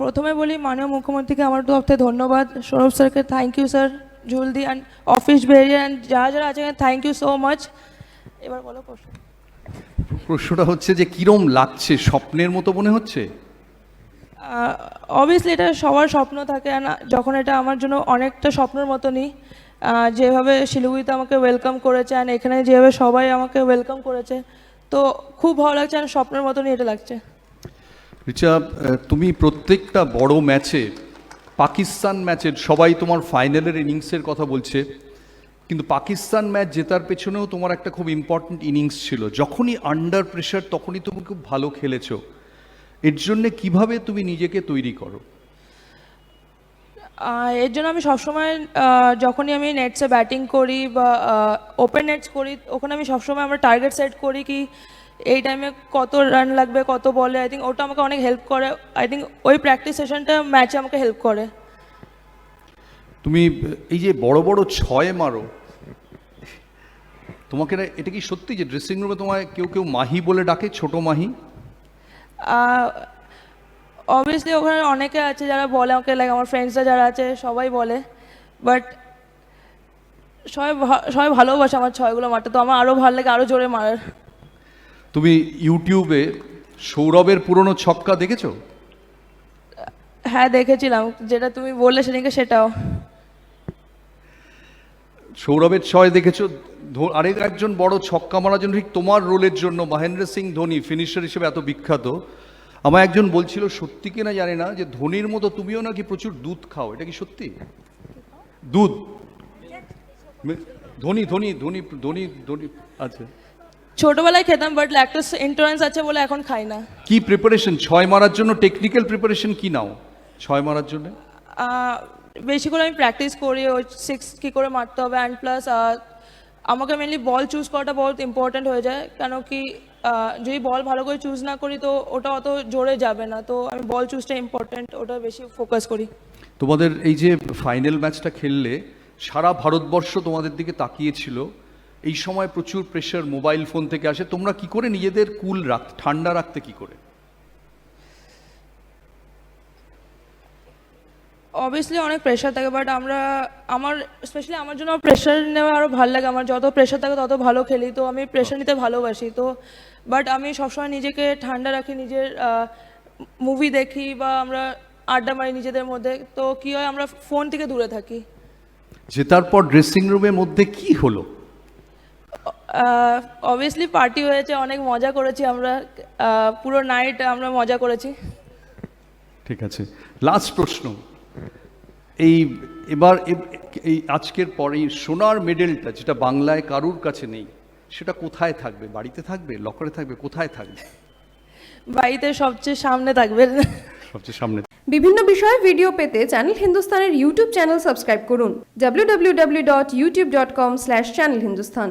প্রথমে বলি মাননীয় মুখ্যমন্ত্রীকে আমার তরফ থেকে ধন্যবাদ। সৌরভ স্যারকে থ্যাংক ইউ স্যার জলদি অ্যান্ড অফিস বেরিয়ে অ্যান্ড যারা যারা আছে থ্যাংক ইউ সো মাচ এবার বলো প্রশ্ন। প্রশ্নটা হচ্ছে যে কিরম লাগছে? স্বপ্নের মতো মনে হচ্ছে? অবভিয়াসলি এটা সবার স্বপ্ন থাকে যখন এটা আমার জন্য অনেকটা স্বপ্নের মতনই। যেভাবে শিলিগুড়িতে আমাকে ওয়েলকাম করেছে অ্যান্ড এখানে যেভাবে সবাই আমাকে ওয়েলকাম করেছে তো খুব ভালো লাগছে আর স্বপ্নের মতনই এটা লাগছে। রিচা তুমি প্রত্যেকটা বড় ম্যাচে, পাকিস্তান ম্যাচের সবাই তোমার ফাইনালের ইনিংসের কথা বলছে, কিন্তু পাকিস্তান ম্যাচ জেতার পেছনেও তোমার একটা খুব ইম্পর্ট্যান্ট ইনিংস ছিল। যখনই আন্ডার প্রেশার তখনই তুমি খুব ভালো খেলেছো। এর জন্যে কীভাবে তুমি নিজেকে তৈরি করো? এর জন্য আমি সবসময় যখনই আমি নেটসে ব্যাটিং করি বা ওপেন নেটস করি, ওখানে আমি সবসময় আমার টার্গেট সেট করি কি এই টাইমে কত রান লাগবে কত বলে আই থিঙ্ক ওটা আমাকে অনেক হেল্প করে। আই থিঙ্ক ওই প্র্যাকটিস সেশনটা ম্যাচে আমাকে হেল্প করে। তুমি এই যে বড় বড় ছয় মারো তোমাকে এটা কি সত্যি যে ড্রেসিং রুমে তোমায় কেউ কেউ মাহি বলে ডাকে ছোট মাহি? অবভিয়াসলি ওখানে অনেকে আছে যারা বলে আমাকে লাইক আমার ফ্রেন্ডসরা যারা আছে সবাই বলে। বাট সবাই সবাই ভালোবাসে আমার ছয়গুলো মারতে তো আমার আরও ভালো লাগে আরও জোরে মারার। তুমি ইউটিউবে সৌরভের পুরনো ছক্কা দেখেছ? হ্যাঁ দেখেছিলাম। যেটা তুমি বললে সেদিনকে সেটাও। সৌরভের ছয় দেখেছ? আরেক একজন বড় ছক্কা মারার জন্য ঠিক তোমার রোলের জন্য মহেন্দ্র সিং ধোনি ফিনিশার হিসেবে এত বিখ্যাত। আমার একজন বলছিল সত্যি কিনা জানি না যে ধোনির মতো তুমিও নাকি প্রচুর দুধ খাও এটা কি সত্যি? দুধ। ধোনি ধোনি ধোনি ধোনি ধোনি আচ্ছা। ছোটবেলায় খেতাম বাট ল্যাকটোস ইন্টুরেন্স আছে বলে এখন খাই না। কি প্রিপারেশন ছয় মারার জন্য টেকনিক্যাল প্রিপারেশন কি নাও? ছয় মারার জন্য? বেশি করে আমি প্র্যাকটিস করি ওই সিক্স কী করে মারতে হবে অ্যান্ড প্লাস আমাকে মেনলি বল চুজ করাটা বহুত ইম্পর্ট্যান্ট হয়ে যায় কেন কি যদি বল ভালো করে চুজ না করি তো ওটা অত জোরে যাবে না তো আমি বল চুজটা ইম্পর্ট্যান্ট ওটা বেশি ফোকাস করি। তোমাদের এই যে ফাইনাল ম্যাচটা খেললে সারা ভারতবর্ষ তোমাদের দিকে তাকিয়েছিল এই সময় প্রচুর প্রেশার মোবাইল ফোন থেকে আসে। তোমরা কি করে নিজেদের কুল রাখ ঠান্ডা রাখতে কি করে? অবভিয়াসলি অনেক প্রেশার থাকে বাট আমরা আমার স্পেশালি আমার জন্য প্রেশার নেওয়া আরও ভালো লাগে। আমার যত প্রেশার থাকে তত ভালো খেলি তো আমি প্রেশার নিতে ভালোবাসি। তো বাট আমি সবসময় নিজেকে ঠান্ডা রাখি নিজের মুভি দেখি বা আমরা আড্ডা মারি নিজেদের মধ্যে। তো কী হয় আমরা ফোন থেকে দূরে থাকি। জেতার পর ড্রেসিং রুমের মধ্যে কি হলো? অবভিয়াসলি পার্টি হয়েছে অনেক মজা করেছি আমরা। পুরো নাইট আমরা মজা করেছি। ঠিক আছে। লাস্ট প্রশ্ন। এই এবার এই আজকের পরে এই সোনার মেডেলটা যেটা বাংলায় কারুর কাছে নেই সেটা কোথায় থাকবে? বাড়িতে থাকবে? লকারে থাকবে? কোথায় থাকবে? বাড়িতে সবচেয়ে সামনে থাকবে। সবচেয়ে সামনে। বিভিন্ন বিষয়ে ভিডিও পেতে চ্যানেল হিন্দুস্তানের ইউটিউব চ্যানেল সাবস্ক্রাইব করুন। www.youtube.com/channelhindustan